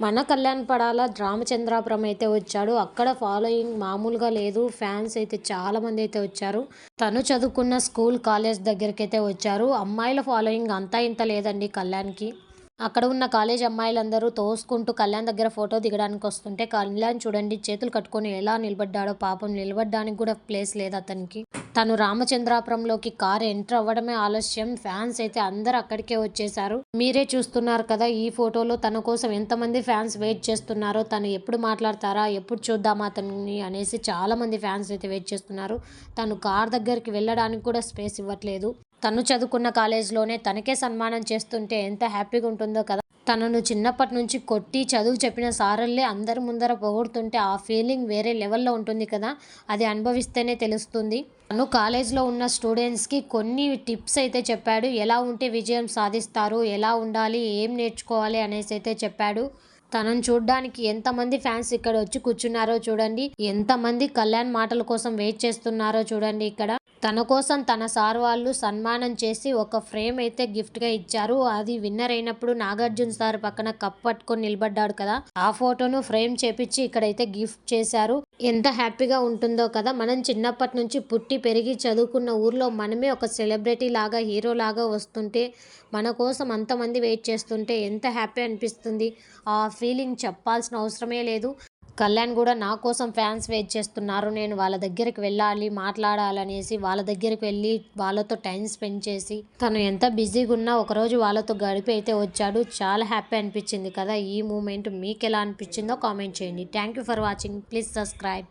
మన కళ్యాణ్ పడాల రామచంద్రాపురం అయితే వచ్చాడు. అక్కడ ఫాలోయింగ్ మామూలుగా లేదు. ఫ్యాన్స్ అయితే చాలా మంది అయితే వచ్చారు. తను చదువుకున్న స్కూల్ కాలేజ్ దగ్గరికి అయితే వచ్చారు. అమ్మాయిల ఫాలోయింగ్ అంతా ఇంత లేదండి కళ్యాణ్కి. అక్కడ ఉన్న కాలేజ్ అమ్మాయిలందరూ తోసుకుంటూ కళ్యాణ్ దగ్గర ఫోటో దిగడానికి వస్తుంటే కళ్యాణ్ చూడండి చేతులు కట్టుకొని ఎలా నిలబడ్డాడో పాపం నిలబడ్డానికి కూడా ప్లేస్ లేదు అతనికి. తను రామచంద్రాపురంలోకి కార్ ఎంటర్ అవ్వడమే ఆలస్యం. ఫ్యాన్స్ అయితే అందరు అక్కడికే వచ్చేసారు మీరే చూస్తున్నారు కదా ఈ ఫోటోలో తన కోసం ఎంతమంది ఫ్యాన్స్ వెయిట్ చేస్తున్నారో తను ఎప్పుడు మాట్లాడతారా ఎప్పుడు చూద్దామా అతన్ని అనేసి చాలా మంది ఫ్యాన్స్ అయితే వెయిట్ చేస్తున్నారు. తను కార్ దగ్గరికి వెళ్ళడానికి కూడా స్పేస్ ఇవ్వట్లేదు. తను చదువుకున్న కాలేజ్లోనే తనకే సన్మానం చేస్తుంటే ఎంత హ్యాపీగా ఉంటుందో కదా. తనను చిన్నప్పటి నుంచి కొట్టి చదువు చెప్పిన సారల్లే అందరి ముందర పొగుడుతుంటే ఆ ఫీలింగ్ వేరే లెవెల్లో ఉంటుంది కదా. అది అనుభవిస్తేనే తెలుస్తుంది. తను కాలేజ్లో ఉన్న స్టూడెంట్స్కి కొన్ని టిప్స్ అయితే చెప్పాడు. ఎలా ఉంటే విజయం సాధిస్తారు ఎలా ఉండాలి ఏం నేర్చుకోవాలి అనేసి అయితే చెప్పాడు. తనను చూడడానికి ఎంతమంది ఫ్యాన్స్ ఇక్కడ వచ్చి కూర్చున్నారో చూడండి. ఎంతమంది కళ్యాణ్ మాటల కోసం వెయిట్ చేస్తున్నారో చూడండి ఇక్కడ. తన కోసం తన సార్ వాళ్ళు సన్మానం చేసి ఒక ఫ్రేమ్ అయితే గిఫ్ట్గా ఇచ్చారు. అది విన్నర్ అయినప్పుడు నాగార్జున సార్ పక్కన కప్ పట్టుకొని నిలబడ్డాడు కదా. ఆ ఫోటోను ఫ్రేమ్ చేపించి ఇక్కడైతే గిఫ్ట్ చేశారు. ఎంత హ్యాపీగా ఉంటుందో కదా. మనం చిన్నప్పటి నుంచి పుట్టి పెరిగి చదువుకున్న ఊర్లో మనమే ఒక సెలబ్రిటీ లాగా హీరో లాగా వస్తుంటే మన కోసం అంతమంది వెయిట్ చేస్తుంటే ఎంత హ్యాపీ అనిపిస్తుంది. ఆ ఫీలింగ్ చెప్పాల్సిన అవసరమే లేదు. కళ్యాణ్ కూడా నా కోసం ఫ్యాన్స్ వెయిట్ చేస్తున్నారు. నేను వాళ్ళ దగ్గరికి వెళ్ళాలి మాట్లాడాలనేసి వాళ్ళ దగ్గరికి వెళ్ళి వాళ్ళతో టైం స్పెండ్ చేసి తను ఎంత బిజీగా ఉన్నా ఒకరోజు వాళ్ళతో గడిపి అయితే వచ్చాడు. చాలా హ్యాపీ అనిపించింది కదా ఈ మూమెంట్ మీకు ఎలా అనిపించిందో కామెంట్ చేయండి. Thank you for watching. Please subscribe.